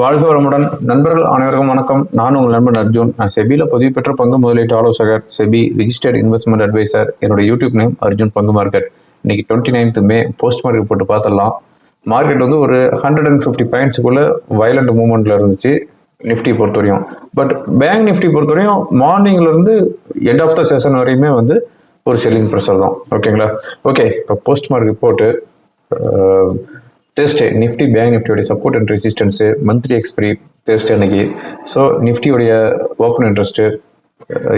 வாழ்க வளமுடன். நண்பர்கள் அனைவருக்கும் வணக்கம். நான் உங்கள் நண்பன் அர்ஜுன். நான் செபியில் பதிவு பெற்ற பங்கு முதலீட்டு ஆலோசகர் செபி ரிஜிஸ்டர்ட் இன்வெஸ்ட்மெண்ட் அட்வைசர் என்னோட யூடியூப் நேம் அர்ஜுன் பங்கு மார்க்கெட். இன்னைக்கு twenty ninth May post market போட்டு பார்த்துடலாம். மார்க்கெட் வந்து ஒரு ஹண்ட்ரட் அண்ட் ஃபிஃப்டி பாயிண்ட்ஸுக்குள்ள வயலண்ட் மூவ்மெண்ட்ல இருந்துச்சு நிஃப்டி பொறுத்தவரையும். பட் பேங்க் நிஃப்டி பொறுத்தவரையும் மார்னிங்ல இருந்து எண்ட் ஆஃப் த செஷன் வரையுமே வந்து ஒரு செல்லிங் ப்ரெஷர் தான். ஓகேங்களா ஓகே இப்போ போஸ்ட் மார்க்கெட் போட்டு Thursday Nifty bank நிஃப்டியோடைய support and resistance monthly expiry Thursday அன்னைக்கு. ஸோ நிஃப்டியோடைய ஓப்பன் இன்ட்ரெஸ்ட்டு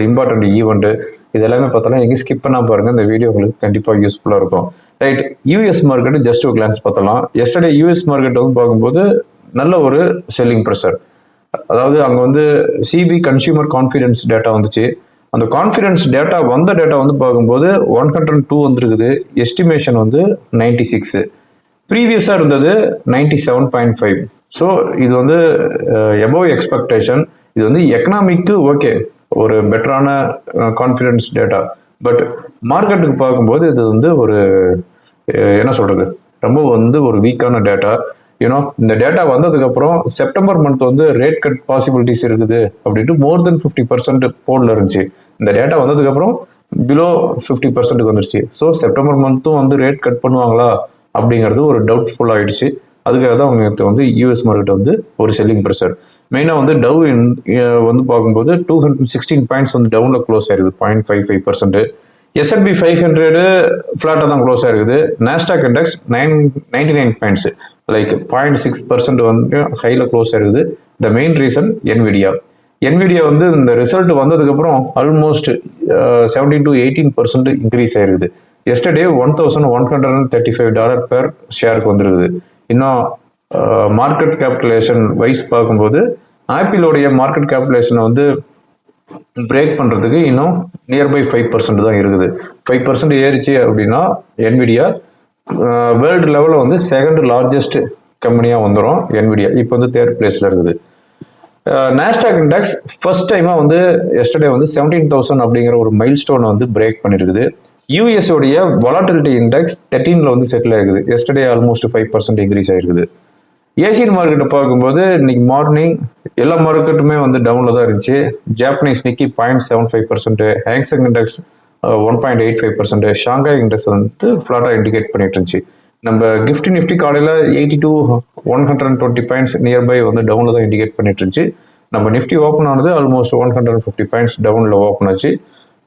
இம்பார்ட்டண்ட் ஈவெண்ட்டு இது எல்லாமே பார்த்தாலும் எங்கேயும் ஸ்கிப் பண்ணால் பாருங்கள் இந்த வீடியோ உங்களுக்கு கண்டிப்பாக யூஸ்ஃபுல்லாக இருக்கும். ரைட் யூஎஸ் மார்க்கெட்டு ஜஸ்ட் ஒரு கிளான்ஸ் பார்த்தலாம் எஸ்டர்டே யூஎஸ் மார்க்கெட் வந்து பார்க்கும்போது நல்ல ஒரு செல்லிங் ப்ரெஷர் அதாவது அங்கே வந்து சிபி கன்சியூமர் கான்ஃபிடென்ஸ் டேட்டா வந்துச்சு. அந்த கான்ஃபிடன்ஸ் டேட்டா வந்த டேட்டா வந்து பார்க்கும்போது ஒன் ஹண்ட்ரட் டூ வந்துருக்குது. எஸ்டிமேஷன் வந்து நைன்டி சிக்ஸு ப்ரீவியஸாக இருந்தது ninety seven point five so இது வந்து uh, எபோவ் எக்ஸ்பெக்டேஷன் இது வந்து எக்கனாமிக்கு ஓகே ஒரு பெட்டரான கான்ஃபிடென்ஸ் டேட்டா பட் மார்க்கெட்டுக்கு பார்க்கும்போது இது வந்து ஒரு uh, என்ன சொல்கிறது ரொம்ப வந்து ஒரு வீக்கான டேட்டா யூனோ இந்த டேட்டா வந்ததுக்கப்புறம் செப்டம்பர் மந்த் வந்து ரேட் கட் பாசிபிலிட்டிஸ் இருக்குது அப்படின்ட்டு மோர் தென் ஃபிஃப்டி பர்சன்ட் போர்டில் இருந்துச்சு. இந்த டேட்டா வந்ததுக்கப்புறம் பிலோ ஃபிஃப்டி பர்சன்ட்டுக்கு வந்துருச்சு. ஸோ செப்டம்பர் மந்த்தும் வந்து ரேட் கட் பண்ணுவாங்களா? அப்படிங்கிறது ஒரு டவுட்ஃபுல் ஆயிடுச்சு. அதுக்காக தான் அவங்க வந்து யூஎஸ் மார்க்கெட் வந்து ஒரு செல்லிங் ப்ரெஷர் மெயினாக வந்து டவு வந்து பார்க்கும்போது டூ ஹண்ட்ரட் சிக்ஸ்டீன் பாயிண்ட்ஸ் வந்து டவுனில் க்ளோஸ் ஆயிருக்குது point five five percent S and P five hundred ஃப்ளாட்டாக தான் க்ளோஸ் ஆயிருக்குது. Nasdaq index nine ninety nine points like point six percent வந்து ஹையில் க்ளோஸ் ஆயிருக்குது. The main reason Nvidia Nvidia வந்து இந்த ரிசல்ட் வந்ததுக்கப்புறம் almost seventeen to eighteen percent increase ஆயிருக்குது. Yesterday one thousand one hundred and thirty five dollar per ஷேருக்கு வந்துருக்குது இன்னும் market கேபிட்டலேஷன் wise பார்க்கும்போது ஆப்பிளோடைய மார்க்கெட் கேபிட்டலேஷனை வந்து பிரேக் பண்ணுறதுக்கு இன்னும் நியர்பை ஃபைவ் பர்சன்ட் தான் இருக்குது. ஃபைவ் பர்சன்ட் ஏறிச்சு அப்படின்னா என்விடியா வேர்ல்டு லெவலில் வந்து செகண்ட் லார்ஜஸ்ட் கம்பெனியாக வந்துடும் என்விடியா இப்போ வந்து தேர்ட் பிளேஸில் இருக்குது. நாஸ்டாக் இண்டெக்ஸ் ஃபர்ஸ்ட் டைமாக வந்து எஸ்டர்டே வந்து செவன்டீன் தௌசண்ட் அப்படிங்கிற ஒரு மைல் ஸ்டோனை வந்து பிரேக் பண்ணியிருக்குது யூஎஸ் உடைய வொலாட்டிலிட்டி இண்டெக்ஸ் தேர்ட்டீனில் வந்து செட்டில் ஆகுது yesterday almost five percent increase ஆயிருக்குது. ஏசியன் மார்க்கெட்டை பார்க்கும்போது இன்னைக்கு மார்னிங் எல்லா மார்க்கெட்டுமே வந்து டவுனில் தான் இருந்துச்சு. Japanese Nikkei point seven five percent Hang Seng index one point eight five percent Shanghai index வந்துட்டு ஃப்ளாட்டாக இண்டிகேட் பண்ணிட்டு இருந்துச்சு. நம்ம கிஃப்ட் நிஃப்டி காலையில் eighty to one hundred and twenty points nearby வந்து டவுனில் தான் இண்டிகேட் பண்ணிட்டு இருந்துச்சு. நம்ம நிஃப்டி ஓப்பன் ஆனது almost one hundred and fifty points டவுனில் ஓப்பன் ஆச்சு.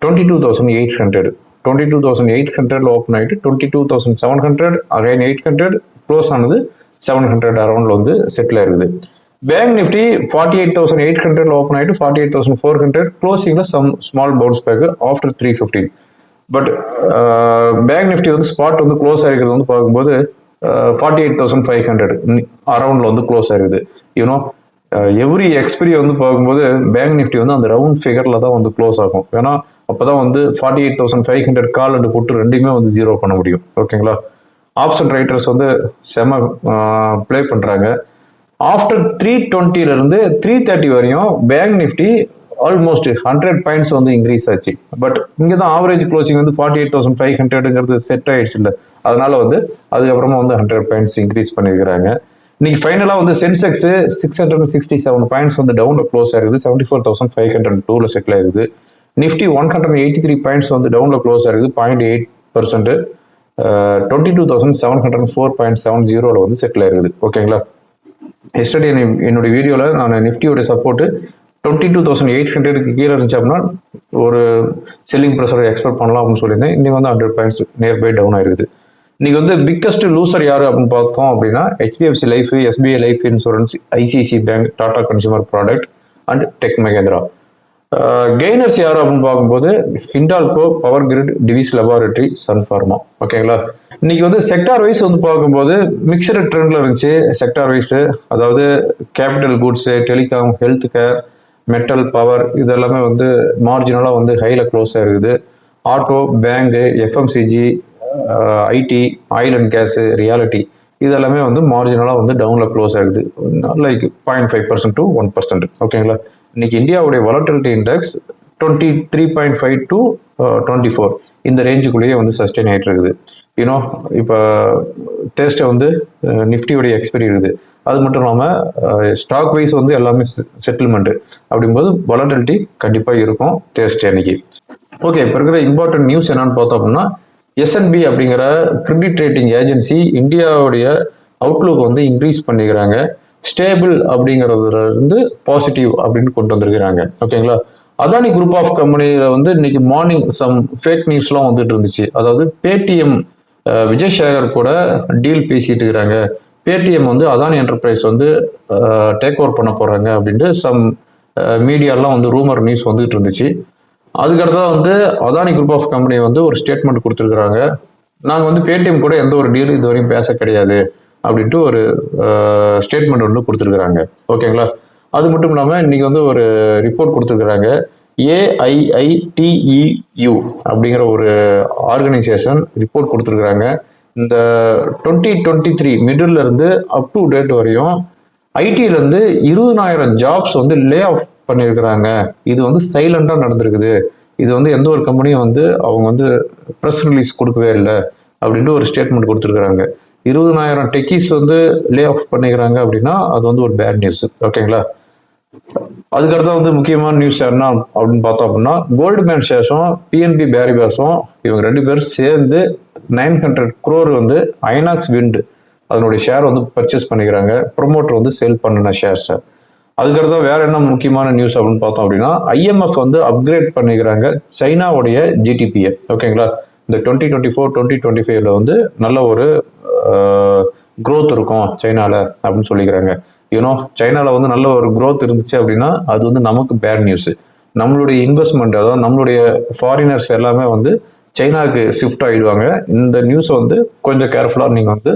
Twenty two thousand eight hundred twenty two thousand eight ஹண்ட்ரட்ல ஓப்பன் ஆகிட்டு twenty two thousand seven hundred again eight hundred close ஆனது செவன் ஹண்ட்ரட் அரௌண்டில் வந்து செட்டில் இருக்குது bank Nifty forty eight thousand eight hundred open ஆகிட்டு forty eight thousand four hundred க்ளோசிங்கில் some small bounce back after three fifty but bank Nifty வந்து spot வந்து close ஆகிருக்கிறது வந்து பார்க்கும்போது forty eight thousand five hundred அரௌண்டில் வந்து close ஆகிருக்குது you know every expiry வந்து பார்க்கும்போது பேங்க் நிஃப்டி வந்து அந்த ரவுண்ட் ஃபிகரில் தான் வந்து க்ளோஸ் ஆகும். ஏன்னா அப்போ தான் வந்து forty eight thousand five hundred call and put ரெண்டுமே வந்து ஜீரோ பண்ண முடியும். ஓகேங்களா ஆப்ஷன் ரைட்டர்ஸ் வந்து செம ப்ளே பண்ணுறாங்க ஆஃப்டர் த்ரீ டுவெண்ட்டிலேருந்து த்ரீ தேர்ட்டி வரையும் bank Nifty almost hundred points வந்து இன்க்ரீஸ் ஆச்சு. பட் இங்கே தான் ஆவரேஜ் க்ளோசிங் வந்து ஃபார்ட்டி எயிட் தௌசண்ட் ஃபைவ் ஹண்ட்ரடுங்கிறது செட் ஆயிடுச்சு இல்லை அதனால வந்து அதுக்கப்புறமா வந்து ஹண்ட்ரட் பாயிண்ட்ஸ் இன்க்ரீஸ் பண்ணியிருக்கிறாங்க இன்னைக்கு ஃபைனலாக வந்து Sensex six hundred sixty seven points வந்து டவுனில் க்ளோஸ் ஆயிருக்குது. Seventy four thousand five hundred டூவில் செட்டில் ஆயிருக்குது. Nifty one hundred eighty three points வந்து டவுனில் க்ளோஸ் ஆயிருக்குது point eight percent twenty two thousand seven hundred four point seven ஜீரோவில் வந்து செட்டில் ஆயிருக்குது. ஓகேங்களா எஸ்டர்டே என்னுடைய வீடியோவில் நான் நிஃப்டியோட support twenty two thousand eight ஹண்ட்ரடுக்கு கீழே இருந்துச்சு அப்படின்னா ஒரு செல்லிங் ப்ரெஷரை எக்ஸ்பெக்ட் பண்ணலாம் அப்படின்னு சொல்லியிருந்தேன். இன்றைக்கி வந்து ஹண்ட்ரட் பாயிண்ட்ஸ் நியர்பை டவுன் ஆயிருக்குது. இன்றைக்கி வந்து பிக்கஸ்ட் லூசர் யார் அப்படின்னு பார்த்தோம் அப்படின்னா HDFC life SBI life insurance ICICI bank Tata consumer product and tech Mahindra gainers யார் அப்படின்னு பார்க்கும்போது Hindalco power grid Divi's laboratory sun pharma ஓகேங்களா இன்னைக்கு வந்து செக்டார் வைஸ் வந்து பார்க்கும்போது மிக்சடு ட்ரெண்ட்ல இருந்துச்சு. செக்டார் வைஸ் அதாவது capital goods telecom health care metal power இதெல்லாமே வந்து மார்ஜினலாக வந்து ஹையில் க்ளோஸ் ஆகிருக்குது auto bank FMCG IT oil and gas realty இதெல்லாமே வந்து மார்ஜினலாக வந்து டவுனில் க்ளோஸ் ஆகுது like point five percent to one percent ஓகேங்களா இன்னைக்கு இந்தியாவுடைய volatility index twenty three point five to twenty four இந்த ரேஞ்சுக்குள்ளேயே வந்து சஸ்டெயின் ஆகிட்டு இருக்குது யூனோ இப்போ தேர்ஸ்டே வந்து uh, நிஃப்டியோடைய எக்ஸ்பைரி இருக்குது. அது மட்டும் இல்லாமல் ஸ்டாக் வைஸ் வந்து எல்லாமே செட்டில்மெண்ட்டு அப்படிங்கும்போது வொலட்டிலிட்டி கண்டிப்பாக இருக்கும் தேர்ஸ்டே அன்னைக்கு. ஓகே இப்போ இருக்கிற இம்பார்ட்டன்ட் நியூஸ் என்னன்னு பார்த்தோம் அப்படின்னா எஸ்என்பி அப்படிங்கிற கிரெடிட் ரேட்டிங் ஏஜென்சி இந்தியாவுடைய அவுட்லுக் வந்து இன்க்ரீஸ் பண்ணிக்கிறாங்க. ஸ்டேபிள் அப்படிங்கிறதுலேருந்து பாசிட்டிவ் அப்படின்னு கொண்டு வந்திருக்கிறாங்க. ஓகேங்களா அதானி குரூப் ஆஃப் கம்பெனியில் வந்து இன்னைக்கு மார்னிங் சம் ஃபேக் நியூஸ்லாம் வந்துட்டு இருந்துச்சு. அதாவது பேடிஎம் விஜய் சேகர் கூட டீல் பேசிட்டு இருக்கிறாங்க. பேடிஎம் வந்து அதானி என்டர்பிரைஸ் வந்து டேக் ஓவர் பண்ண போகிறாங்க அப்படின்ட்டு சம் மீடியாலாம் வந்து ரூமர் நியூஸ் வந்துட்டு இருந்துச்சு. அதுக்கடுத்ததான் வந்து அதானி குரூப் ஆஃப் கம்பெனி வந்து ஒரு ஸ்டேட்மெண்ட் கொடுத்துருக்குறாங்க. நாங்கள் வந்து பேடிஎம் கூட எந்த ஒரு டீலும் இதுவரையும் பேச கிடையாது. அப்படின்ட்டு ஒரு ஸ்டேட்மெண்ட் ஒன்று கொடுத்துருக்குறாங்க. ஓகேங்களா? அது மட்டும் இல்லாமல் இன்றைக்கி வந்து ஒரு ரிப்போர்ட் கொடுத்துருக்குறாங்க. ஏஐஐடிஇயு அப்படிங்கிற ஒரு ஆர்கனைசேஷன் ரிப்போர்ட் கொடுத்துருக்குறாங்க. இந்த டுவெண்ட்டி டுவெண்ட்டி த்ரீ மிடில்லேருந்து அப் டு டேட் வரையும் ஐடியிலேருந்து இருபதாயிரம் ஜாப்ஸ் வந்து லே ஆஃப் பண்ணியிருக்கிறாங்க இது வந்து சைலண்டாக நடந்திருக்குது. இது வந்து எந்த ஒரு கம்பெனியும் வந்து அவங்க வந்து ப்ரெஸ் ரிலீஸ் கொடுக்கவே இல்லை. அப்படின்ட்டு ஒரு ஸ்டேட்மெண்ட் கொடுத்துருக்குறாங்க. இருபதனாயிரம் டெக்கிஸ் வந்து லே ஆஃப் பண்ணிக்கிறாங்க அப்படின்னா அது வந்து ஒரு பேட் நியூஸ் ஓகேங்களா அதுக்கடுத்து வந்து முக்கியமான நியூஸ் என்ன அப்படின்னு பார்த்தோம் அப்படின்னா கோல்டுமேன் சேஷம் ஷேர்ஸும் பிஎன்பி பேரிபாஸும் இவங்க ரெண்டு பேரும் சேர்ந்து நைன் ஹண்ட்ரட் குரோர் வந்து ஐநாக்ஸ் விண்டு அதனுடைய ஷேர் வந்து பர்ச்சேஸ் பண்ணிக்கிறாங்க. ப்ரொமோட்டர் வந்து சேல் பண்ணின ஷேர்ஸை அதுக்கடுத்து வேற என்ன முக்கியமான நியூஸ் அப்படின்னு பார்த்தோம் அப்படின்னா ஐஎம்எஃப் வந்து அப்கிரேட் பண்ணிக்கிறாங்க சைனாவுடைய ஜிடிபியை ஓகேங்களா இந்த twenty twenty four twenty twenty ஃபைவ்ல வந்து நல்ல ஒரு க்ரோத் இருக்கும் சைனாவில் அப்படின்னு சொல்லிக்கிறாங்க. யூனோ சைனாவில் வந்து நல்ல ஒரு க்ரோத் இருந்துச்சு அப்படின்னா அது வந்து நமக்கு பேட் நியூஸ் நம்மளுடைய இன்வெஸ்ட்மெண்ட் அதாவது நம்மளுடைய ஃபாரினர்ஸ் எல்லாமே வந்து சைனாவுக்கு ஷிஃப்ட் ஆகிடுவாங்க இந்த நியூஸை வந்து கொஞ்சம் கேர்ஃபுல்லாக நீங்கள் வந்து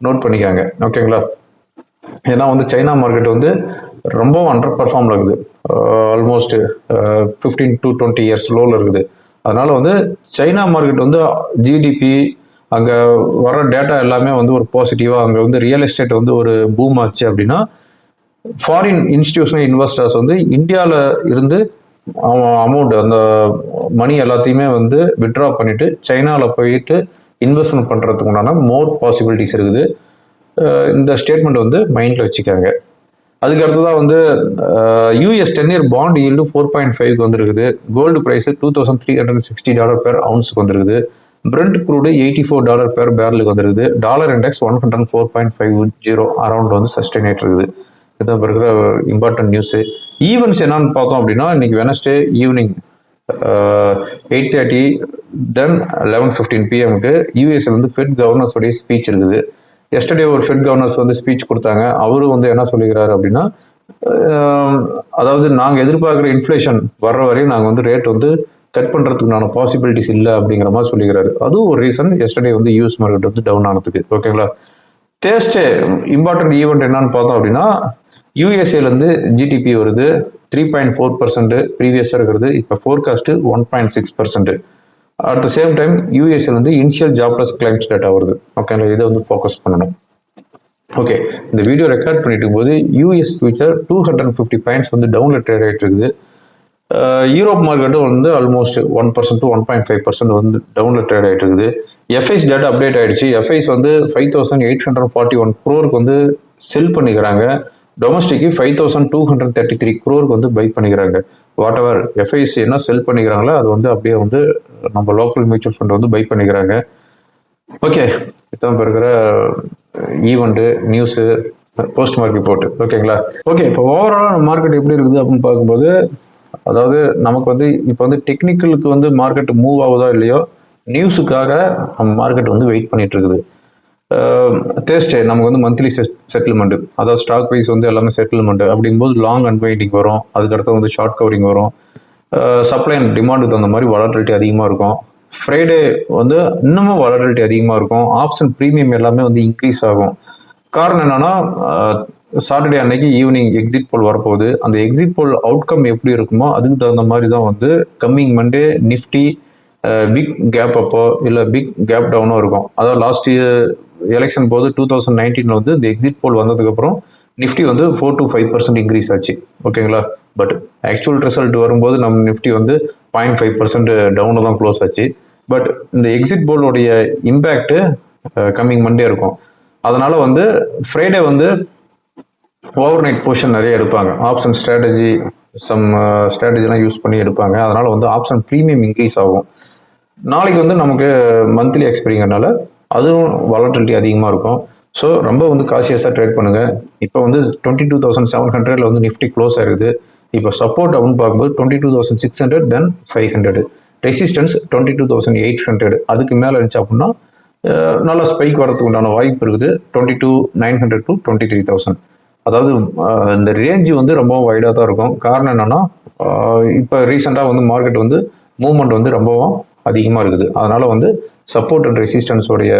நோட் பண்ணிக்காங்க. ஓகேங்களா ஏன்னா வந்து சைனா மார்க்கெட் வந்து ரொம்ப அண்டர் பர்ஃபார்ம்ல இருக்குது almost fifteen to twenty years லோவில் இருக்குது. அதனால் வந்து சைனா மார்க்கெட் வந்து ஜிடிபி அங்கே வர டேட்டா எல்லாமே வந்து ஒரு பாசிட்டிவாக அங்கே வந்து ரியல் எஸ்டேட் வந்து ஒரு பூம் ஆச்சு அப்படின்னா ஃபாரின் இன்ஸ்டிடியூஷனல் இன்வெஸ்டர்ஸ் வந்து இந்தியாவில் இருந்து அமௌண்ட் அந்த மணி எல்லாத்தையுமே வந்து விட்ரா பண்ணிட்டு சைனாவில் போயிட்டு இன்வெஸ்ட்மெண்ட் பண்ணுறதுக்கு உண்டான மோர் பாசிபிலிட்டிஸ் இருக்குது. இந்த ஸ்டேட்மெண்ட் வந்து மைண்டில் வச்சுக்காங்க. அதுக்கு அடுத்ததாக வந்து US ten year bond yield four point ஃபைவ்க்கு வந்திருக்குது. Gold price two thousand three hundred sixty dollar per அவுன்ஸுக்கு வந்திருக்குது. Brent crude eighty four dollar per பேரலுக்கு வந்திருக்குது. Dollar index one hundred four point five zero around வந்து sustain ஆகிட்டு இருக்குது. இதான் இப்ப இருக்கிற இம்பார்ட்டன்ட் நியூஸு ஈவெண்ட்ஸ் என்னன்னு பார்த்தோம் அப்படின்னா இன்னைக்கு Wednesday evening eight thirty then eleven fifteen பிஎம்க்கு யூஎஸ்ல வந்து ஃபெட் கவர்னர்ஸோடைய ஸ்பீச் இருக்குது. எஸ்டர்டே ஒரு ஃபெட் கவர்னர்ஸ் வந்து ஸ்பீச் கொடுத்தாங்க. அவரும் வந்து என்ன சொல்லிக்கிறாரு அப்படின்னா அதாவது நாங்கள் எதிர்பார்க்குற இன்ஃப்ளேஷன் வர்ற வரையும் நாங்கள் வந்து ரேட் வந்து கட் பண்ணுறதுக்குண்டான பாசிபிலிட்டிஸ் இல்லை அப்படிங்கிற மாதிரி சொல்லிக்கிறாரு அதுவும் ஒரு ரீசன் எஸ்டர்டே வந்து யூஎஸ் மார்க்கெட் வந்து டவுன் ஆனதுக்கு. ஓகேங்களா தேர்ஸ்டே இம்பார்ட்டன்ட் ஈவெண்ட் என்னன்னு பார்த்தோம் அப்படின்னா யூஎஸ்ஏலேருந்து ஜிடிபி வருது. த்ரீ பாயிண்ட் ஃபோர் பர்சன்ட் ப்ரீவியஸாக இருக்கிறது. இப்போ forecast one point six percent at the same time USL வந்து இனிஷியல் ஜாப்லெஸ் கிளைம்ஸ் டேட்டா வருது. ஓகேங்களா இதை வந்து ஃபோக்கஸ் பண்ணணும். ஓகே இந்த வீடியோ ரெக்கார்ட் பண்ணிட்டு போது US future two hundred and fifty points வந்து டவுன்ல ட்ரேட் ஆகிட்டு இருக்குது. யூரோப் மார்க்கெட்டும் வந்து almost one percent to one point five percent வந்து டவுன்லோட் ட்ரேட் ஆகிட்டு இருக்குது. எஃப்ஐஸ் டேட்டா அப்டேட் ஆகிடுச்சு எஃப்ஐஸ் வந்து five thousand eight hundred forty one க்ரோருக்கு வந்து செல் பண்ணிக்கிறாங்க. Domestic five thousand two hundred thirty three குரோருக்கு வந்து பை பண்ணிக்கிறாங்க. வாட் எவர் எஃப்ஐசி என்ன செல் பண்ணிக்கிறாங்களோ அது வந்து அப்படியே வந்து நம்ம லோக்கல் மியூச்சுவல் ஃபண்ட் வந்து பை பண்ணிக்கிறாங்க. ஓகே இதான் இப்போ இருக்கிற ஈவெண்ட்டு நியூஸு போஸ்ட் மார்க் போட்டு ஓகேங்களா ஓகே இப்போ ஓவரால் மார்க்கெட் எப்படி இருக்குது அப்படின்னு பார்க்கும்போது அதாவது நமக்கு வந்து இப்போ வந்து டெக்னிக்கலுக்கு வந்து மார்க்கெட் மூவ் ஆகுதா இல்லையோ நியூஸுக்காக நம்ம மார்க்கெட் வந்து வெயிட் பண்ணிட்டு இருக்குது. Uh, தேர்ஸ்டே நமக்கு வந்து மந்த்லி செட்டில்மெண்ட் அதாவது ஸ்டாக் ப்ரைஸ் வந்து எல்லாமே செட்டில்மெண்ட் அப்படிங்கும்போது லாங் அன்வைண்டிங் வரும். அதுக்கடுத்து வந்து ஷார்ட் கவரிங் வரும். சப்ளை அண்ட் டிமாண்டுக்கு தகுந்த மாதிரி வளர்டிலிட்டி அதிகமாக இருக்கும். ஃப்ரைடே வந்து இன்னமும் வளர்டிலிட்டி அதிகமாக இருக்கும். ஆப்ஷன் ப்ரீமியம் எல்லாமே வந்து இன்க்ரீஸ் ஆகும். காரணம் என்னன்னா சாட்டர்டே அன்னைக்கு ஈவினிங் எக்ஸிட் போல் வரப்போகுது. அந்த எக்ஸிட் போல் அவுட்கம் எப்படி இருக்குமோ அதுக்கு தகுந்த மாதிரி தான் வந்து coming Monday Nifty big gap அப்போ இல்லை பிக் கேப் டவுனோ இருக்கும். அதாவது லாஸ்ட் இயர் எலெக்ஷன் போது டூ தௌசண்ட் நைன்டீனில் வந்து இந்த எக்ஸிட் போல் வந்ததுக்கப்புறம் நிஃப்டி வந்து four to five percent increase ஆச்சு. ஓகேங்களா பட் ஆக்சுவல் ரிசல்ட் வரும்போது நம்ம நிஃப்டி வந்து பாயிண்ட் ஃபைவ் பர்சன்ட் டவுனில் தான் க்ளோஸ் ஆச்சு. பட் இந்த எக்ஸிட் போலோடைய இம்பேக்ட் கம்மிங் மண்டே இருக்கும். அதனால வந்து ஃப்ரைடே வந்து ஓவர் நைட் போர்ஷன் நிறைய எடுப்பாங்க. ஆப்ஷன் ஸ்ட்ராட்டஜி சம் ஸ்ட்ராட்டஜிலாம் யூஸ் பண்ணி எடுப்பாங்க. அதனால வந்து ஆப்ஷன் ப்ரீமியம் இன்க்ரீஸ் ஆகும். நாளைக்கு வந்து நமக்கு மந்த்லி எக்ஸ்பீரிங்கிறனால அதுவும் வாலட்டிலிட்டி அதிகமாக இருக்கும். ஸோ ரொம்ப வந்து காசியஸாக ட்ரேட் பண்ணுங்கள் இப்போ வந்து டுவெண்ட்டி டூ தௌசண்ட் செவன் ஹண்ட்ரட்ல வந்து நிஃப்டி க்ளோஸ் ஆயிருக்குது. இப்போ சப்போர்ட் அப்படின்னு பார்க்கும்போது twenty two thousand six hundred then five hundred resistance twenty two thousand eight hundred அதுக்கு மேலே இருந்துச்சு அப்படின்னா நல்லா ஸ்பைக் வரதுக்கு உண்டான வாய்ப்பு இருக்குது. Twenty two nine hundred to twenty three thousand அதாவது இந்த ரேஞ்சு வந்து ரொம்ப வைடாக தான் இருக்கும். காரணம் என்னென்னா இப்போ ரீசெண்டாக வந்து மார்க்கெட் வந்து மூவ்மெண்ட் வந்து ரொம்பவும் அதிகமாக இருக்குது. அதனால் வந்து சப்போர்ட் அண்ட் ரெசிஸ்டன்ஸோடைய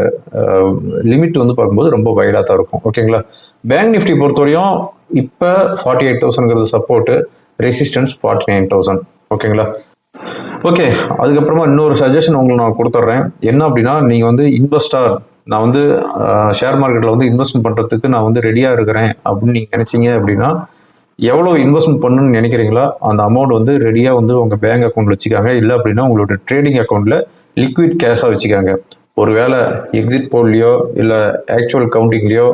லிமிட் வந்து பார்க்கும்போது ரொம்ப வைடாக தான் இருக்கும். ஓகேங்களா பேங்க் நிஃப்டி பொறுத்தவரையும் இப்போ forty eight தௌசண்ட்ங்கிறது support resistance forty nine thousand ஓகேங்களா ஓகே அதுக்கப்புறமா இன்னொரு சஜஷன் உங்களுக்கு நான் கொடுத்துட்றேன். என்ன அப்படின்னா நீங்கள் வந்து இன்வெஸ்டார் நான் வந்து ஷேர் மார்க்கெட்டில் வந்து இன்வெஸ்ட்மெண்ட் பண்ணுறதுக்கு நான் வந்து ரெடியாக இருக்கிறேன் அப்படின்னு நீங்கள் நினச்சிங்க அப்படின்னா எவ்வளோ இன்வெஸ்ட்மெண்ட் பண்ணணும்னு நினைக்கிறீங்களோ அந்த அமௌண்ட் வந்து ரெடியாக வந்து உங்கள் பேங்க் அக்கௌண்ட்டில் வச்சுக்காங்க. இல்லை அப்படின்னா உங்களோட ட்ரேடிங் அக்கௌண்ட்டில் லிக்விட் கேஷாக வச்சுக்காங்க. ஒருவேளை எக்ஸிட் போல்லையோ இல்லை ஆக்சுவல் கவுண்டிங்லேயோ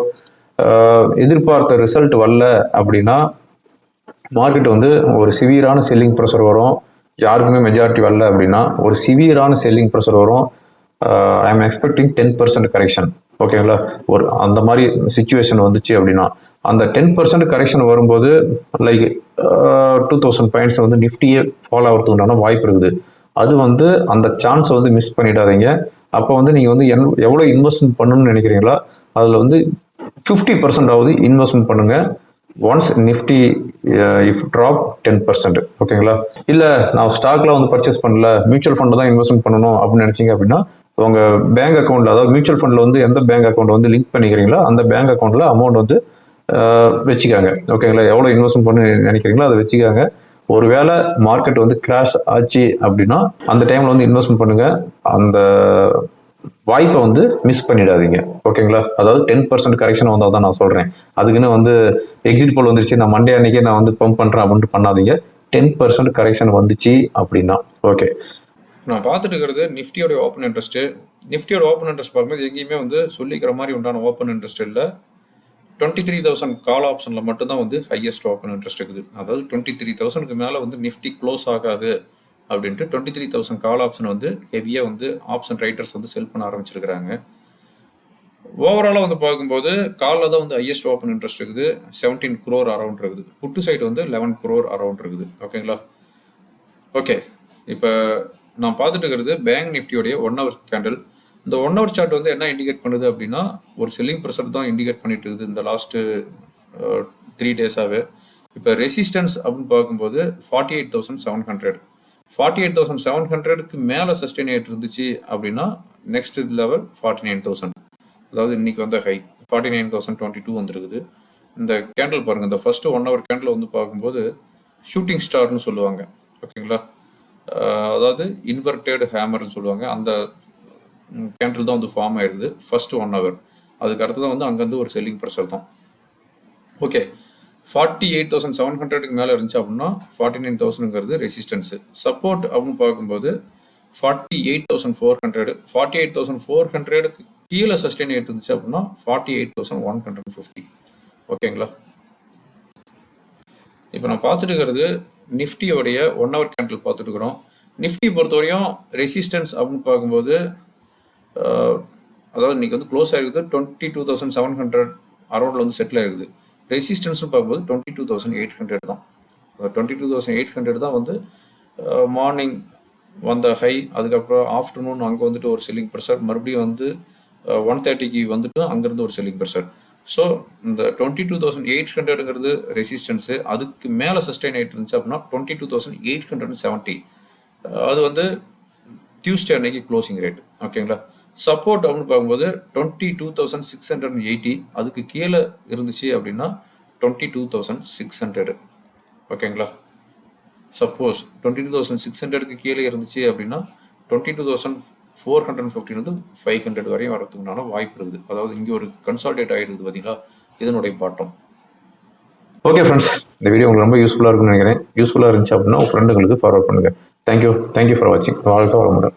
எதிர்பார்த்த ரிசல்ட் வரல அப்படின்னா மார்க்கெட் வந்து ஒரு சிவியரான செல்லிங் ப்ரெஷர் வரும். யாருக்குமே மெஜாரிட்டி வரல அப்படின்னா ஒரு சிவியரான செல்லிங் ப்ரெஷர் வரும். I am expecting ten percent correction ஓகேங்களா ஒரு அந்த மாதிரி சுச்சுவேஷன் வந்துச்சு அப்படின்னா அந்த டென் பர்சன்ட் கரெக்ஷன் வரும்போது லைக் டூ தௌசண்ட் பாயிண்ட்ஸ் வந்து நிஃப்டியே ஃபாலோ ஆகிறதுக்கு உண்டான வாய்ப்பு இருக்குது. அது வந்து அந்த சான்ஸை வந்து மிஸ் பண்ணிடாதீங்க. அப்போ வந்து நீங்கள் வந்து என் எவ்வளோ இன்வெஸ்ட்மெண்ட் பண்ணணும்னு நினைக்கிறீங்களோ அதில் வந்து ஃபிஃப்டி பர்சன்டாவது இன்வெஸ்ட்மெண்ட் பண்ணுங்கள் once Nifty if drop ten percent ஓகேங்களா இல்லை நான் ஸ்டாக்ல வந்து பர்ச்சேஸ் பண்ணல மியூச்சுவல் ஃபண்ட் தான் இன்வெஸ்ட்மெண்ட் பண்ணணும் அப்படின்னு நினச்சிங்க அப்படின்னா உங்கள் பேங்க் அக்கௌண்ட்டில் அதாவது மியூச்சுவல் ஃபண்டில் வந்து எந்த பேங்க் அக்கௌண்ட் வந்து லிங்க் பண்ணிக்கிறீங்களோ அந்த பேங்க் அக்கௌண்ட்டில் அமௌண்ட் வந்து வச்சுக்காங்க. ஓகேங்களா எவ்வளோ இன்வெஸ்ட்மெண்ட் பண்ணி நினைக்கிறீங்களோ அதை வச்சுக்காங்க. ஒருவேளை மார்க்கெட் வந்து கிராஷ் ஆச்சு அப்படின்னா அந்த டைம்ல வந்து இன்வெஸ்ட்மெண்ட் பண்ணுங்க. அந்த வாய்ப்பை வந்து மிஸ் பண்ணிடாதீங்க. ஓகேங்களா அதாவது டென் பர்சன்ட் கரெக்ஷன் வந்தால் தான் நான் சொல்கிறேன் அதுக்குன்னு வந்து எக்ஸிட் போல் வந்துருச்சு. நான் மண்டே அன்னைக்கே நான் வந்து பம்ப் பண்ணுறேன் அப்படின்ட்டு பண்ணாதீங்க. டென் பர்சன்ட் கரெக்ஷன் வந்துச்சு அப்படின்னா ஓகே நான் பார்த்துட்டு இருக்கிறது நிஃப்டியோட ஓப்பன் இன்ட்ரெஸ்ட்டு நிஃப்டியோட ஓப்பன் இன்ட்ரெஸ்ட் பார்க்கும்போது எங்கேயுமே வந்து சொல்லிக்கிற மாதிரி உண்டான ஓப்பன் இன்ட்ரெஸ்ட் இல்லை. டுவெண்ட்டி த்ரீ தௌசண்ட் கால் ஆப்ஷனில் மட்டும்தான் வந்து ஹையஸ்ட் ஓப்பன் இன்ட்ரெஸ்ட் இருக்குது. அதாவது டுவெண்ட்டி த்ரீ தௌசண்ட்க்கு மேலே வந்து நிஃப்டி க்ளோஸ் ஆகாது அப்படின்ட்டு twenty three thousand call option வந்து ஹெவியாக வந்து ஆப்ஷன் ரைட்டர்ஸ் வந்து செல் பண்ண ஆரம்பிச்சிருக்கிறாங்க. ஓவராலாக வந்து பார்க்கும்போது காலில் தான் வந்து ஹையஸ்ட் ஓப்பன் இன்ட்ரெஸ்ட் இருக்குது. செவன்டீன் குரோர் அரௌண்ட் இருக்குது. புட்டு சைடு வந்து லெவன் குரோர் அரௌண்ட் இருக்குது. ஓகேங்களா ஓகே இப்போ நான் பார்த்துட்டு இருக்கிறது பேங்க் நிஃப்டியோடைய ஒன் ஹவர் கேண்டில் இந்த ஒன் ஹவர் சார்ட் வந்து என்ன இண்டிகேட் பண்ணுது அப்படின்னா ஒரு செல்லிங் ப்ரெஷர் தான் இண்டிகேட் பண்ணிட்டு இருக்குது இந்த லாஸ்ட்டு த்ரீ டேஸாகவே இப்போ ரெசிஸ்டன்ஸ் அப்படின்னு பார்க்கும்போது forty eight thousand seven hundred forty eight thousand seven ஹண்ட்ரடுக்கு மேலே சஸ்டெயின் ஆகிட்டு இருந்துச்சு அப்படின்னா next level forty nine thousand அதாவது இன்னைக்கு வந்த high forty nine thousand twenty two வந்துருக்குது. இந்த கேண்டில் பாருங்கள் இந்த ஃபஸ்ட்டு ஒன் ஹவர் கேண்டில் வந்து பார்க்கும்போது ஷூட்டிங் ஸ்டார்னு சொல்லுவாங்க. ஓகேங்களா? அதாவது இன்வெர்டட் ஹேமர்னு சொல்லுவாங்க. அந்த கேண்டில் தான் வந்து ஃபார்ம் ஆயிடுது. ஃபர்ஸ்ட் ஒன் ஹவர் அதுக்கு அடுத்து தான் வந்து அங்கேருந்து ஒரு செல்லிங் ப்ரெஷர் தான். Okay forty eight thousand seven ஹண்ட்ரடுக்கு மேலே இருந்துச்சு அப்படின்னா ஃபார்ட்டி நைன் தௌசண்ட்ங்கிறது ரெசிஸ்டன்ஸு சப்போர்ட் அப்படின்னு பார்க்கும்போது forty eight thousand four hundred forty eight thousand four ஹண்ட்ரடுக்கு கீழே சஸ்டெயின் ஆகிட்டு இருந்துச்சு அப்படின்னா forty eight thousand one hundred fifty ஓகேங்களா இப்போ நான் பார்த்துட்டு இருக்கிறது நிஃப்டியோடைய ஒன் ஹவர் கேண்டில் பார்த்துட்டு இருக்கிறோம். நிஃப்டி பொறுத்தவரையும் ரெசிஸ்டன்ஸ் அப்படின்னு பார்க்கும்போது அதாவது இன்றைக்கி வந்து க்ளோஸ் ஆகிருக்குது twenty two thousand seven hundred அரௌண்டில் வந்து செட்டில் ஆகிருக்குது ரெசிஸ்டன்ஸ்னு பார்க்கும்போது twenty two thousand eight hundred தான். Twenty two thousand eight hundred தான் வந்து மார்னிங் வந்த ஹை அதுக்கப்புறம் ஆஃப்டர்நூன் அங்கே வந்துட்டு ஒரு செல்லிங் ப்ரெஷர் மறுபடியும் வந்து ஒன் தேர்ட்டிக்கு வந்துட்டு அங்கேருந்து ஒரு செல்லிங் ப்ரெஷர் ஸோ இந்த டுவெண்ட்டி டூ தௌசண்ட் எயிட் ஹண்ட்ரடுங்கிறது ரெசிஸ்டன்ஸு அதுக்கு மேலே சஸ்டெயின் ஆகிட்டு இருந்துச்சு அப்படின்னா twenty two thousand eight hundred seventy அது வந்து டியூஸ்டே அன்னைக்கு க்ளோசிங் ரேட் ஓகேங்களா சப்போர்ட் அப்படின்னு பார்க்கும்போது twenty two thousand six hundred eighty அதுக்கு கீழே இருந்துச்சு அப்படின்னா twenty two thousand six hundred ஓகேங்களா suppose twenty two thousand six ஹண்ட்ரடுக்கு கீழே இருந்துச்சு அப்படின்னா twenty two thousand four hundred fifteen five hundred வரையும் வரதுக்குனால வாய்ப்பு இருக்குது. அதாவது இங்கே ஒரு கன்சால்டேட் ஆகிருக்குது பார்த்தீங்களா? இதனுடைய பாட்டம் ஓகே ஃப்ரெண்ட்ஸ் இந்த வீடியோ உங்களுக்கு ரொம்ப யூஸ்ஃபுல்லாக இருக்கும்னு நினைக்கிறேன். யூஸ்ஃபுல்லாக இருந்துச்சு அப்படின்னா உங்கள் ஃப்ரெண்டுங்களுக்கு ஃபார்வர்ட் பண்ணுங்கள் thank you thank you for வாட்சிங் வாழ்க்கை வர முடியும்